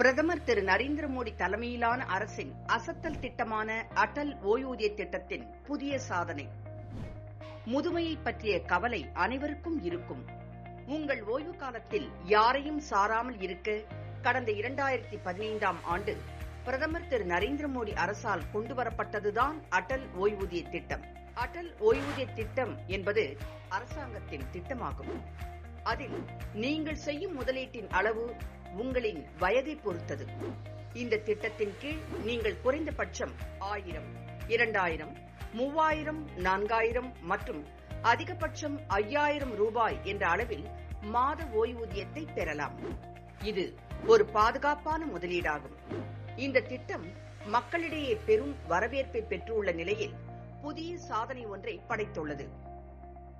பிரதமர் திரு நரேந்திர மோடி தலைமையிலான அரசின் அசத்தல் திட்டமான அடல் ஓய்வூதிய திட்டத்தின் புதிய சாதனை. முதுமையை பற்றிய கவலை அனைவருக்கும் இருக்கும். உங்கள் ஓய்வு காலத்தில் யாரையும் சாராமல் இருக்க கடந்த இரண்டாயிரத்தி பதினைந்தாம் ஆண்டு பிரதமர் திரு நரேந்திர மோடி அரசால் கொண்டுவரப்பட்டதுதான் அடல் ஓய்வூதிய திட்டம். அடல் ஓய்வூதிய திட்டம் என்பது அரசாங்கத்தின் திட்டமாகும். அதில் நீங்கள் செய்யும் முதலீட்டின் அளவு உங்களின் வயதை பொறுத்தது. இந்த திட்டத்தின் கீழ் நீங்கள் குறைந்தபட்சம் ஆயிரம் இரண்டாயிரம் மூவாயிரம் நான்காயிரம் மற்றும் அதிகபட்சம் ஐயாயிரம் ரூபாய் என்ற அளவில் மாத ஓய்வூதியத்தை பெறலாம். இது ஒரு பாதுகாப்பான முதலீடாகும். இந்த திட்டம் மக்களிடையே பெரும் வரவேற்பை பெற்றுள்ள நிலையில் புதிய சாதனை ஒன்றை படைத்துள்ளது.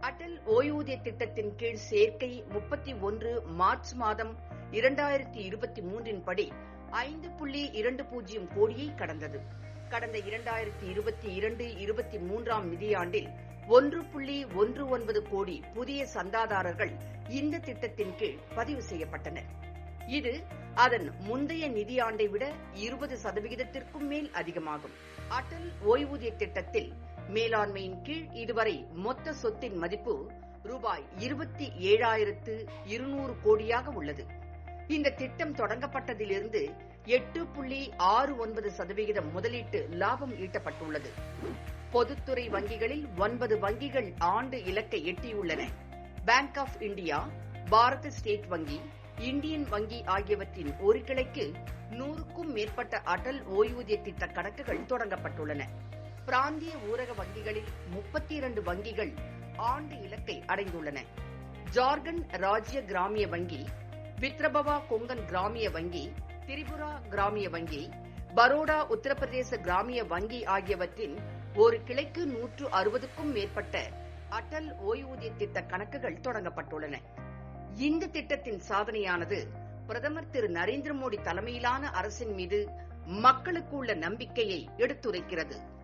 அடல் ஓய்வூதிய திட்டத்தின் கீழ் சேர்க்கை முப்பத்தி ஒன்று மார்ச் மாதம் இரண்டாயிரத்தி இருபத்தி மூன்றின் படி ஐந்து புள்ளி இரண்டு பூஜ்ஜியம் கோடியை கடந்தது. கடந்த இரண்டாயிரத்தி இருபத்தி இரண்டு இருபத்தி மூன்றாம் நிதியாண்டில் ஒன்று புள்ளி ஒன்று ஒன்பது கோடி புதிய சந்தாதாரர்கள் இந்த திட்டத்தின் கீழ் பதிவு செய்யப்பட்டனர். இது அதன் முந்தைய நிதியாண்டை விட இருபது சதவிகிதத்திற்கும் மேல் அதிகமாகும். அடல் ஓய்வூதிய திட்டத்தில் மேலாண்மையின் கீழ் இதுவரை மொத்த சொத்தின் மதிப்பு ரூபாய் இருபத்தி ஏழாயிரத்து இருநூறு கோடியாக உள்ளது. இந்த திட்டம் தொடங்கப்பட்டதிலிருந்து எட்டு புள்ளி ஆறு ஒன்பது சதவிகிதம் முதலீட்டு லாபம் ஈட்டப்பட்டுள்ளது. பொதுத்துறை வங்கிகளில் ஒன்பது வங்கிகள் ஆண்டு இலக்கை எட்டியுள்ளன. Bank of India Bharat state வங்கி இந்தியன் வங்கி ஆகியவற்றின் ஒரு கிளைக்கு நூறுக்கும் மேற்பட்ட அடல் ஓய்வூதிய திட்ட கணக்குகள் தொடங்கப்பட்டுள்ளன. பிராந்திய ஊரக வங்கிகளில் முப்பத்தி இரண்டு வங்கிகள் ஆண்டு இலக்கை அடைந்துள்ளன. ஜார்க்கண்ட் ராஜ்ய கிராமிய வங்கி வித்ரபவா கொங்கன் கிராமிய வங்கி திரிபுரா கிராமிய வங்கி பரோடா உத்தரப்பிரதேச கிராமிய வங்கி ஆகியவற்றின் ஒரு கிளைக்கு நூற்று அறுபதுக்கும் மேற்பட்ட அடல் ஓய்வூதிய திட்ட கணக்குகள் தொடங்கப்பட்டுள்ளன. இந்த திட்டத்தின் சாதனையானது பிரதமர் திரு நரேந்திர மோடி தலைமையிலான அரசின் மீது மக்களுக்கு உள்ள நம்பிக்கையை எடுத்துரைக்கிறது.